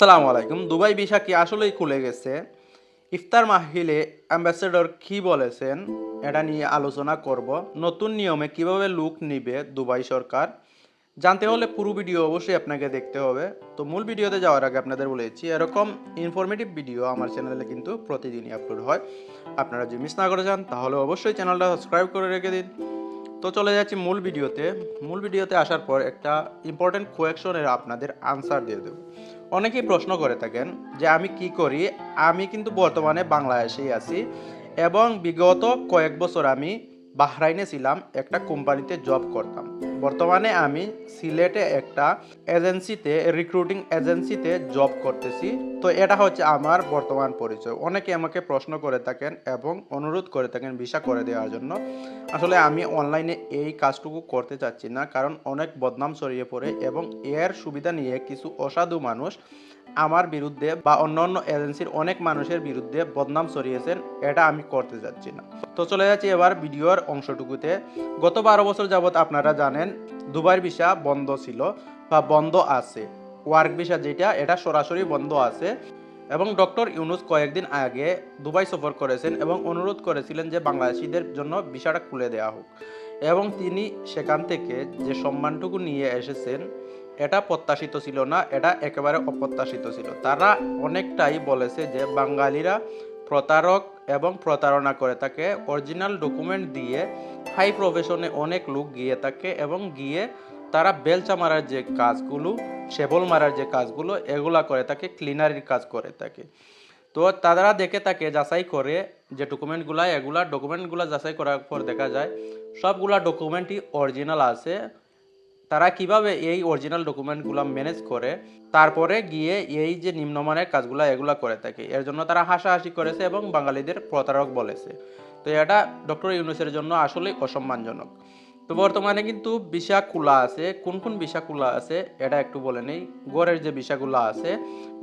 আসসালামু আলাইকুম। Dubai visa কি আসলেই খুলে গেছে? ইফতার মাহিলে অ্যাম্বাসেডর কি বলেছেন? এটা নিয়ে আলোচনা করব। নতুন নিয়মে কীভাবে লুক নিবে দুবাই সরকার? জানতে হলে পুরো ভিডিও অবশ্যই আপনাকে দেখতে হবে। তো মূল ভিডিওতে যাওয়ার আগে আপনাদের বলেছি এরকম ইনফরমেটিভ ভিডিও আমার চ্যানেলে কিন্তু প্রতিদিনই আপলোড হয়। আপনারা যদি মিস না করে যান, তাহলে অবশ্যই চ্যানেলটা সাবস্ক্রাইব করে রেখে দিন। তো চলে যাচ্ছি মূল ভিডিওতে। মূল ভিডিওতে আসার পর একটা ইম্পর্টেন্ট কোয়েকশনের আপনাদের আনসার দিয়ে দেব। অনেকেই প্রশ্ন করে থাকেন যে আমি কি করি? আমি কিন্তু বর্তমানে বাংলাদেশেই আছি এবং বিগত কয়েক বছর আমি বাহরাইনে ছিলাম, একটা কোম্পানিতে জব করতাম। বর্তমানে আমি সিলেটে একটা এজেন্সিতে রিক্রুটিং এজেন্সিতে জব করতেছি। তো এটা হচ্ছে আমার বর্তমান পরিচয়। অনেকে আমাকে প্রশ্ন করে থাকেন এবং অনুরোধ করে থাকেন ভিসা করে দেওয়ার জন্য। আসলে আমি অনলাইনে এই কাজটুকু করতে চাচ্ছি না, কারণ অনেক বদনাম ছড়িয়ে পড়ে এবং এর সুবিধা নিয়ে কিছু অসাধু মানুষ আমার বিরুদ্ধে বা অন্য অন্য এজেন্সির অনেক মানুষের বিরুদ্ধে বদনাম ছড়িয়েছেন, এটা আমি করতে যাচ্ছি না। তো চলে যাচ্ছি এবার ভিডিওর অংশটুকুতে। গত বারো বছর যাবৎ আপনারা জানেন দুবাইয়ের ভিসা বন্ধ ছিল বা বন্ধ আছে। ওয়ার্ক ভিসা যেটা, এটা সরাসরি বন্ধ আছে। এবং ডক্টর ইউনুস কয়েকদিন আগে দুবাই সফর করেছেন এবং অনুরোধ করেছিলেন যে বাংলাদেশিদের জন্য ভিসাটা খুলে দেওয়া হোক। এবং তিনি সেখান থেকে যে সম্মানটুকু নিয়ে এসেছেন, এটা প্রত্যাশিত ছিল না, এটা একেবারে অপ্রত্যাশিত ছিল। তারা অনেকটাই বলেছে যে বাঙালিরা প্রতারক এবং প্রতারণা করে তাকে অরিজিনাল ডকুমেন্ট দিয়ে হাই প্রফেশনে অনেক লোক গিয়ে থাকে এবং গিয়ে তারা বেলচা মারার যে কাজগুলো, শেবল মারার যে কাজগুলো, এগুলা করে থাকে ক্লিনারির কাজ করে থাকে তো তারা দেখে তাকে যাচাই করে যে ডকুমেন্টগুলা এগুলা ডকুমেন্টগুলা যাচাই করার পর দেখা যায় সবগুলা ডকুমেন্টই অরিজিনাল আছে। তারা কীভাবে এই অরিজিনাল ডকুমেন্টগুলো ম্যানেজ করে, তারপরে গিয়ে এই যে নিম্নমানের কাজগুলো এগুলা করে থাকে। এর জন্য তারা হাসাহাসি করেছে এবং বাঙালিদের প্রতারক বলেছে। তো এটা ডক্টর ইউনুসের জন্য আসলেই অসম্মানজনক। তো বর্তমানে কিন্তু ভিসা খোলা আছে। কোন কোন ভিসা খোলা আছে, এটা একটু বলে নেই। গড়ের যে ভিসাগুলো আছে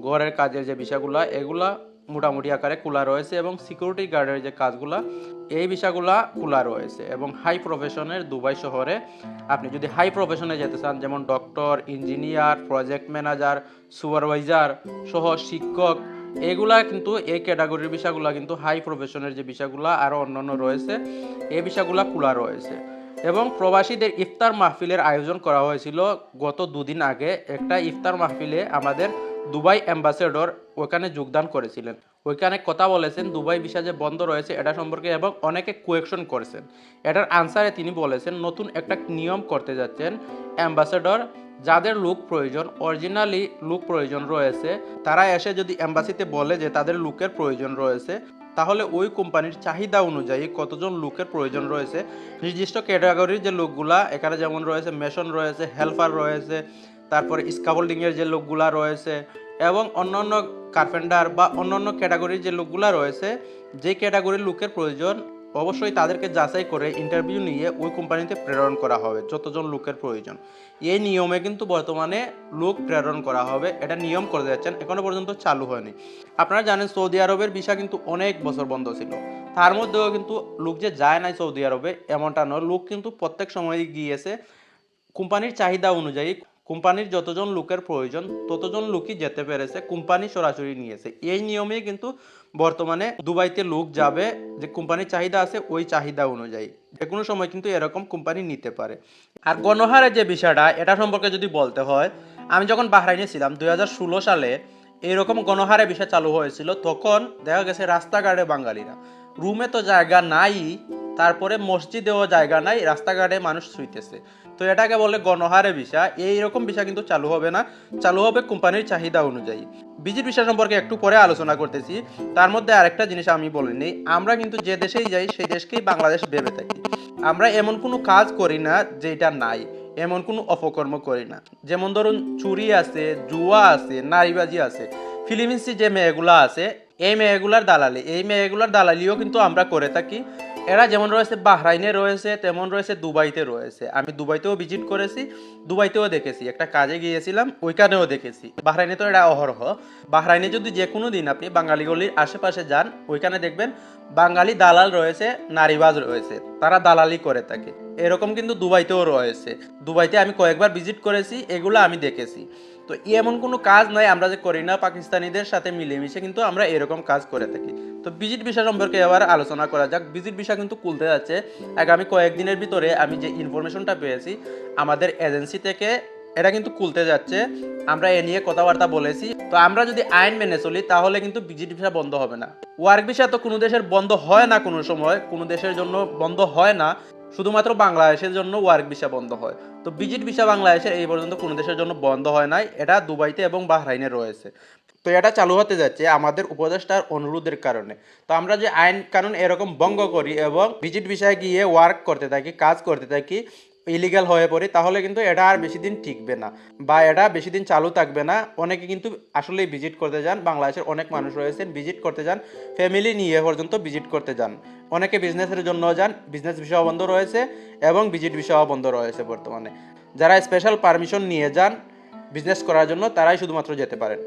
গড়ের কাজের যে ভিসাগুলো এগুলা মোটামুটি আকারে খোলা রয়েছে এবং সিকিউরিটি গার্ডের যে কাজগুলা, এই বিষয়গুলা খোলা রয়েছে এবং হাই প্রফেশনের দুবাই শহরে আপনি যদি হাই প্রফেশনে যেতে চান, যেমন doctor engineer project manager supervisor সহ শিক্ষক, এগুলা কিন্তু এই ক্যাটাগরির বিষয়গুলা কিন্তু হাই প্রফেশনের যে বিষয়গুলা আরও অন্যান্য রয়েছে, এই বিষয়গুলা খোলা রয়েছে। এবং প্রবাসীদের ইফতার মাহফিলের আয়োজন করা হয়েছিল গত দুদিন আগে। একটা ইফতার মাহফিলে আমাদের দুবাই অ্যাম্বাসেডর ওখানে যোগদান করেছিলেন। ওইখানে কথা বলেছেন, দুবাই ভিসা যে বন্ধ রয়েছে এটা সম্পর্কে এবং অনেকে কোয়েকশন করেছেন। এটার আনসারে তিনি বলেছেন, নতুন একটা নিয়ম করতে যাচ্ছেন অ্যাম্বাসেডর, যাদের লুক প্রয়োজন, অরিজিনালি লুক প্রয়োজন রয়েছে, তারা এসে যদি অ্যাম্বাসিতে বলে যে তাদের লুকের প্রয়োজন রয়েছে, তাহলে ওই কোম্পানির চাহিদা অনুযায়ী কতজন লোকের প্রয়োজন রয়েছে, নির্দিষ্ট ক্যাটাগরির যে লোকগুলা, এখানে যেমন রয়েছে, মেশন রয়েছে, হেল্পার রয়েছে তারপরে স্কাফোল্ডিংয়ের যে লোকগুলা রয়েছে এবং অন্যান্য কার্পেন্টার বা অন্যান্য ক্যাটাগরির যে লোকগুলা রয়েছে, যে ক্যাটাগরির লোকের প্রয়োজন, অবশ্যই তাদেরকে যাচাই করে ইন্টারভিউ নিয়ে ওই কোম্পানিতে প্রেরণ করা হবে, যতজন লোকের প্রয়োজন। এই নিয়মে কিন্তু বর্তমানে লোক প্রেরণ করা হবে, এটা নিয়ম করে যাচ্ছেন এখনও পর্যন্ত চালু হয়নি। আপনারা জানেন সৌদি আরবের ভিসা কিন্তু অনেক বছর বন্ধ ছিল। তার মধ্যেও কিন্তু লোক যে যায় নাই সৌদি আরবে, এমনটা নয়, লোক কিন্তু প্রত্যেক সময় গিয়েছে কোম্পানির চাহিদা অনুযায়ী কোম্পানির যতজন লোকের প্রয়োজন, ততজন লোকই যেতে পেরেছে, কোম্পানি সরাসরি নিয়েছে। এই নিয়মেই কিন্তু বর্তমানে দুবাইতে লোক যাবে, যে কোম্পানির চাহিদা আছে, ওই চাহিদা অনুযায়ী। যে কোনো সময় কিন্তু এরকম কোম্পানি নিতে পারে। আর গণহারের যে বিষয়টা, এটা সম্পর্কে যদি বলতে হয়, আমি যখন বাহরাইনে ছিলাম, দুই হাজার ষোলো সালে এইরকম গণহারে বিষয় চালু হয়েছিল, তখন দেখা গেছে রাস্তাঘাটে বাঙালিরা। রুমে তো জায়গা নাই তারপরে মসজিদেও জায়গা নাই, রাস্তাঘাটে মানুষ শুইতেছে। তো এটাকে বলে গণহারে ভিসা। এইরকম ভিসা কিন্তু চালু হবে না। চালু হবে কোম্পানির চাহিদা অনুযায়ী। বিজির ভিসা সম্পর্কে একটু পরে আলোচনা করতেছি। তার মধ্যে আরেকটা জিনিস আমি বলিনি আমরা কিন্তু যে দেশেই যাই, সেই দেশকেই বাংলাদেশ ভেবে থাকি। আমরা এমন কোনো কাজ করি না যেটা নাই। এমন কোনো অপকর্ম করি না। যেমন ধরুন, চুরি আছে, জুয়া আছে, নারীবাজি আছে। ফিলিমিন্সি যে মেয়েগুলো আছে, এই মেয়েগুলার দালালি। এই মেয়েগুলার দালালিও কিন্তু আমরা করে থাকি। এরা যেমন রয়েছে বাহরাইনে রয়েছে, তেমন রয়েছে দুবাইতে রয়েছে। আমি দুবাইতেও ভিজিট করেছি, দুবাইতেও দেখেছি। একটা কাজে গিয়েছিলাম, ওইখানেও দেখেছি। বাহরাইনে তো এটা অহরহ। বাহরাইনে যদি যে কোনো দিন আপনি বাঙালিগুলির আশেপাশে যান, ওইখানে দেখবেন বাঙালি দালাল রয়েছে, নারীবাজ রয়েছে। তারা দালালি করে থাকে। এরকম কিন্তু দুবাইতেও রয়েছে। দুবাইতে আমি কয়েকবার ভিজিট করেছি, এগুলো আমি দেখেছি। তো এমন কোনো কাজ নাই আমরা যে করি না পাকিস্তানিদের সাথে মিলেমিশে কিন্তু আমরা এরকম কাজ করে থাকি। তো ভিজিট ভিসা সম্পর্কে এবার আলোচনা করা যাক। ভিজিট ভিসা কিন্তু খুলতে যাচ্ছে। আগামী কয়েকদিনের ভিতরে আমি যে ইনফরমেশনটা পেয়েছি, আমাদের এজেন্সি থেকে এটা কিন্তু খুলতে যাচ্ছে। আমরা এ নিয়ে কথাবার্তা বলেছি। তো আমরা যদি আইন মেনে চলি, তাহলে কিন্তু ভিজিট ভিসা বন্ধ হবে না। ওয়ার্ক ভিসা তো কোনো দেশের বন্ধ হয় না কোনো সময়। কোনো দেশের জন্য বন্ধ হয় না। শুধুমাত্র বাংলাদেশের জন্য ওয়ার্ক ভিসা বন্ধ হয়। তো ভিজিট ভিসা বাংলাদেশের এই পর্যন্ত কোনো দেশের জন্য বন্ধ হয় নাই। এটা দুবাইতে এবং বাহরাইনে রয়েছে। তো এটা চালু হতে যাচ্ছে আমাদের উপদেষ্টার অনুরোধের কারণে। তো আমরা যে আইন কানুন এরকম ভঙ্গ করি এবং ভিজিট ভিসায় গিয়ে ওয়ার্ক করতে থাকি, কাজ করতে থাকি ইলিগাল হয়ে পড়ে, তাহলে কিন্তু এটা আর বেশি দিন টিকবে না বা এটা বেশি দিন চালু থাকবে না। অনেকে কিন্তু আসলেই ভিজিট করতে যান, বাংলাদেশের অনেক মানুষ রয়েছেন ভিজিট করতে যান ফ্যামিলি নিয়ে পর্যন্ত ভিজিট করতে যান। অনেকে বিজনেসের জন্য যান বিজনেস ভিসাও বন্ধ রয়েছে এবং ভিজিট ভিসাও বন্ধ রয়েছে বর্তমানে। যারা স্পেশাল পারমিশন নিয়ে যান বিজনেস করার জন্য তারাই শুধুমাত্র যেতে পারেন।